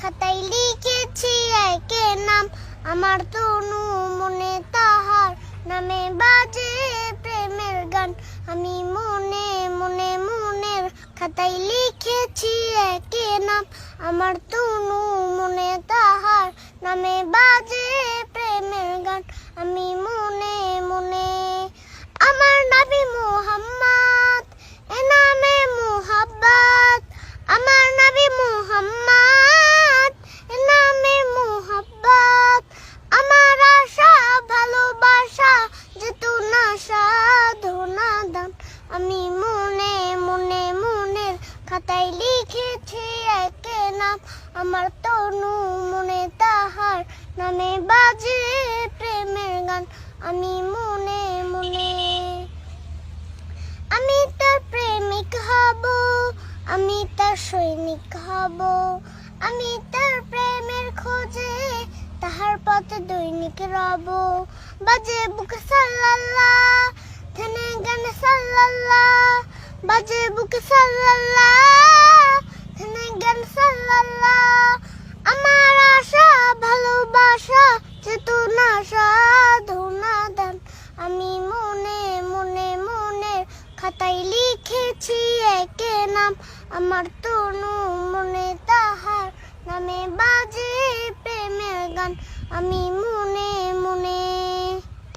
খাতায় লিখেছি একে নাম। আমার তনু মনে তাহার নামে বাজে প্রেমের গান। আমি মনে মনে মনের খাতায় লিখেছি একে নাম। আমার তনু মনে তাহার নামে বাজে নাম আমার তনু মনে তাহার নামে বাজে প্রেমের গান। আমি মনে মনে, আমি তার প্রেমিক হব, আমি তার সৈনিক হব। আমি তার প্রেমের খোঁজে তাহার পথে দৈনিক রব। বাজে বুক সাল্লাল্লাহ, থেনে গানে সাল্লাল্লাহ। বাজে বুক সাল্লাল্লাহ লিখেছি একে নাম আমার তনু মনে তাহার নামে বাজে প্রেমের গান। আমি মনে